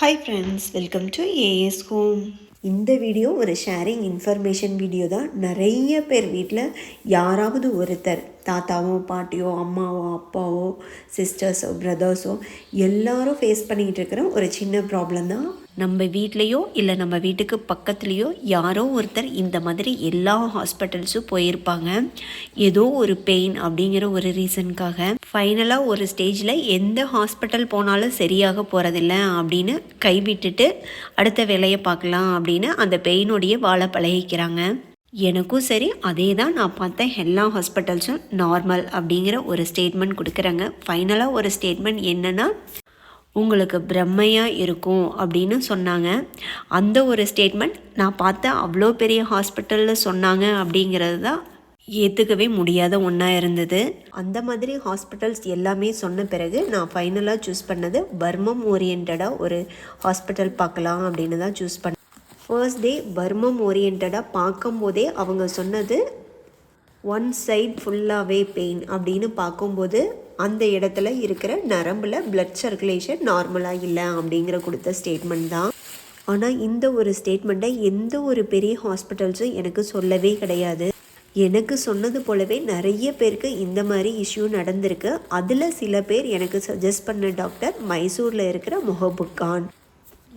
Hi friends welcome to AS home இந்த video ஒரு sharing information video தான். நிறைய பேர் வீட்டில் யாராவது ஒருத்தர் தாத்தாவோ பாட்டியோ அம்மாவோ அப்பாவோ சிஸ்டர்ஸோ பிரதர்ஸோ எல்லாரும் ஃபேஸ் பண்ணிக்கிட்டு இருக்கிற ஒரு சின்ன ப்ராப்ளம் தான் நம்ம வீட்லேயோ இல்லை நம்ம வீட்டுக்கு பக்கத்துலேயோ யாரோ ஒருத்தர் இந்த மாதிரி எல்லா ஹாஸ்பிட்டல்ஸும் போயிருப்பாங்க. ஏதோ ஒரு பெயின் அப்படிங்கிற ஒரு ரீசனுக்காக ஃபைனலாக ஒரு ஸ்டேஜில் எந்த ஹாஸ்பிட்டல் போனாலும் சரியாக போகிறதில்ல அப்படின்னு கைவிட்டுட்டு அடுத்த வேலையை பார்க்கலாம் அப்படின்னு அந்த பெயினோடைய வாழ பழகிக்கிறாங்க. எனக்கும் சரி அதே தான் நான் பார்த்தேன் எல்லா ஹாஸ்பிட்டல்ஸும் நார்மல் அப்படிங்கிற ஒரு ஸ்டேட்மெண்ட் கொடுக்குறாங்க. ஃபைனலாக ஒரு ஸ்டேட்மெண்ட் என்னென்னா உங்களுக்கு பிரம்மையாக இருக்கும் அப்படின்னு சொன்னாங்க. அந்த ஒரு ஸ்டேட்மெண்ட் நான் பார்த்த அவ்வளோ பெரிய ஹாஸ்பிட்டலில் சொன்னாங்க அப்படிங்கிறது தான் ஏற்றுக்கவே முடியாத ஒன்றா இருந்தது. அந்த மாதிரி ஹாஸ்பிட்டல்ஸ் எல்லாமே சொன்ன பிறகு நான் ஃபைனலாக சூஸ் பண்ணது பர்மம் ஓரியன்டாக ஒரு ஹாஸ்பிட்டல் பார்க்கலாம் அப்படின்னு தான் சூஸ் பண்ணேன் ஃபர்ஸ்ட் டே பர்மம் ஓரியன்டாக பார்க்கும்போதே அவங்க சொன்னது ஒன் சைட் ஃபுல்லாகவே பெயின் அப்படின்னு பார்க்கும்போது அந்த இடத்துல இருக்கிற நரம்பில் பிளட் சர்க்குலேஷன் நார்மலாக இல்லை அப்படிங்கிற கொடுத்த ஸ்டேட்மெண்ட் தான். ஆனால் இந்த ஒரு ஸ்டேட்மெண்ட்டை எந்த ஒரு பெரிய ஹாஸ்பிட்டல்ஸும் எனக்கு சொல்லவே கிடையாது. எனக்கு சொன்னது போலவே நிறைய பேருக்கு இந்த மாதிரி இஷ்யூ நடந்திருக்கு. அதில் சில பேர் எனக்கு சஜஸ்ட் பண்ண டாக்டர் மைசூரில் இருக்கிற முகபுக்கான்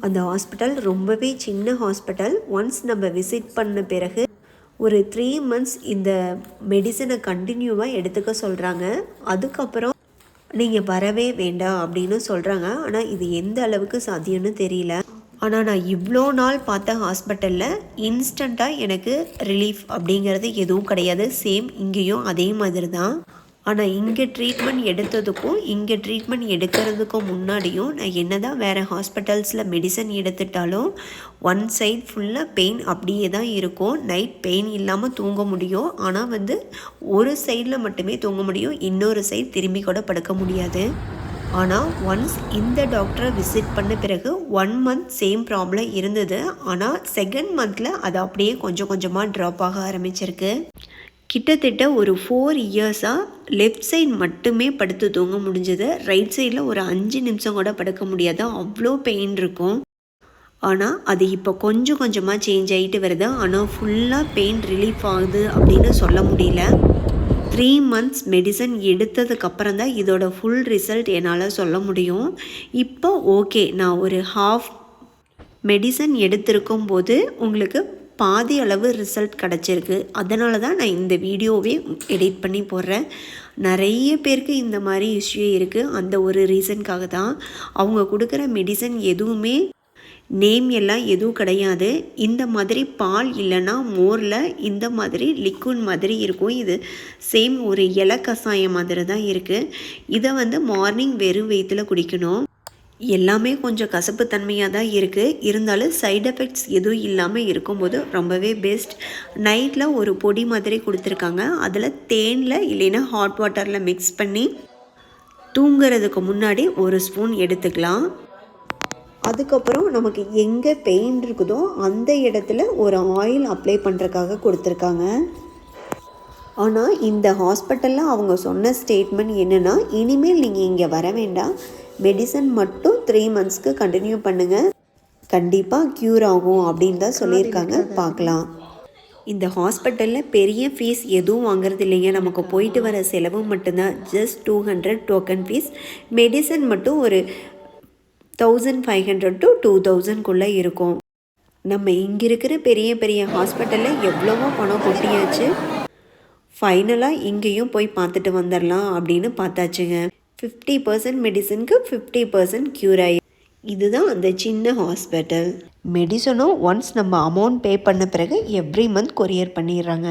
அந்த ஹாஸ்பிட்டல் ரொம்பவே சின்ன ஹாஸ்பிட்டல் ஒன்ஸ் நம்ம விசிட் பண்ண பிறகு ஒரு த்ரீ மந்த்ஸ் இந்த மெடிசனை கண்டினியூவாக எடுத்துக்க சொல்கிறாங்க அதுக்கப்புறம் நீங்கள் வரவே வேண்டாம் அப்படின்னு சொல்கிறாங்க ஆனால் இது எந்த அளவுக்கு சாத்தியம்னு தெரியல. ஆனால் நான் இவ்வளோ நாள் பார்த்த ஹாஸ்பிட்டலில் இன்ஸ்டண்ட்டாக எனக்கு ரிலீஃப் அப்படிங்கிறது எதுவும் கிடையாது. சேம் இங்கேயும் அதே மாதிரி தான் ஆனால் இங்கே ட்ரீட்மெண்ட் எடுத்ததுக்கும் இங்கே ட்ரீட்மெண்ட் எடுக்கிறதுக்கும் முன்னாடியும் நான் என்ன தான் வேறு ஹாஸ்பிட்டல்ஸில் மெடிசன் எடுத்துட்டாலும் ஒன் சைட் ஃபுல்லாக பெயின் அப்படியே தான் இருக்கும். நைட் பெயின் இல்லாமல் தூங்க முடியும். ஆனால் வந்து ஒரு சைடில் மட்டுமே தூங்க முடியும். இன்னொரு சைட் திரும்பி கூட படுக்க முடியாது. ஆனால் ஒன்ஸ் இந்த டாக்டரை விசிட் பண்ண பிறகு ஒன் மந்த் சேம் ப்ராப்ளம் இருந்தது. ஆனால் செகண்ட் மந்தில் அது அப்படியே கொஞ்சம் கொஞ்சமாக ட்ராப் ஆக ஆரம்பிச்சிருக்கு. கிட்டத்தட்ட ஒரு ஃபோர் இயர்ஸாக லெஃப்ட் சைட் மட்டுமே படுத்து தூங்க முடிஞ்சது. ரைட் சைடில் ஒரு அஞ்சு நிமிஷம் கூட படுக்க முடியாது. அவ்வளோ பெயின் இருக்கும். ஆனால் அது இப்போ கொஞ்சம் கொஞ்சமாக சேஞ்ச் ஆகிட்டு வருது. ஆனால் ஃபுல்லாக பெயின் ரிலீஃப் ஆகுது அப்படின்னு சொல்ல முடியல. த்ரீ மந்த்ஸ் மெடிசன் எடுத்ததுக்கப்புறம் தான் இதோட ஃபுல் ரிசல்ட் என்னால் சொல்ல முடியும். இப்போ ஓகே நான் ஒரு ஹாஃப் மெடிசன் எடுத்திருக்கும் போது உங்களுக்கு பாதி அளவு ரிசல்ட் கிடச்சிருக்கு. அதனால தான் நான் இந்த வீடியோவே எடிட் பண்ணி போடுறேன். நிறைய பேருக்கு இந்த மாதிரி இஷ்யூ இருக்குது அந்த ஒரு ரீசனுக்காக தான் அவங்க கொடுக்குற மெடிசன் எதுவுமே நேம் எல்லாம் எதுவும் கிடையாது. இந்த மாதிரி பால் இல்லைன்னா மோரில் இந்த மாதிரி லிக்விட் மாதிரி இருக்கும். இது சேம் ஒரு இலை கஷாயம் மாதிரி தான் இருக்குது இதை வந்து மார்னிங் வெறும் வயிற்றில் குடிக்கணும். எல்லாமே கொஞ்சம் கசப்பு தன்மையாக தான் இருக்குது இருந்தாலும் சைட் எஃபெக்ட்ஸ் எதுவும் இல்லாமல் இருக்கும்போது ரொம்பவே பெஸ்ட் நைட்டில் ஒரு பொடி மாதிரி கொடுத்துருக்காங்க. அதில் தேனில் இல்லைன்னா ஹாட் வாட்டரில் மிக்ஸ் பண்ணி தூங்கிறதுக்கு முன்னாடி ஒரு ஸ்பூன் எடுத்துக்கலாம். அதுக்கப்புறம் நமக்கு எங்கே பெயின் இருக்குதோ அந்த இடத்துல ஒரு ஆயில் அப்ளை பண்ணுறதுக்காக கொடுத்துருக்காங்க. ஆனால் இந்த ஹாஸ்பிட்டலில் அவங்க சொன்ன ஸ்டேட்மெண்ட் என்னென்னா இனிமேல் நீங்கள் இங்கே வர வேண்டாம். மெடிசன் மட்டும் த்ரீ மந்த்ஸ்க்கு கண்டினியூ பண்ணுங்கள் கண்டிப்பாக க்யூர் ஆகும் அப்படின்னு தான் சொல்லியிருக்காங்க. பார்க்கலாம். இந்த ஹாஸ்பிட்டலில் பெரிய ஃபீஸ் எதுவும் வாங்குறது இல்லைங்க. நமக்கு போயிட்டு வர செலவு மட்டும்தான். Just two hundred token fees medicine மட்டும் ஒரு thousand five hundred to two தௌசண்ட்குள்ளே இருக்கும். நம்ம இங்கே இருக்கிற பெரிய பெரிய ஹாஸ்பிட்டலில் எவ்வளவோ பணம் கொட்டியாச்சு. ஃபைனலாக இங்கேயும் போய் பார்த்துட்டு வந்துடலாம் அப்படின்னு பார்த்தாச்சுங்க. ஃபிஃப்டி பர்சன்ட் மெடிசனுக்கு ஃபிஃப்டி பர்சன்ட் க்யூர் ஆகி இதுதான் அந்த சின்ன ஹாஸ்பிட்டல் மெடிசனும் ஒன்ஸ் நம்ம அமௌண்ட் பே பண்ண பிறகு எவ்ரி மந்த் கொரியர் பண்ணிடுறாங்க.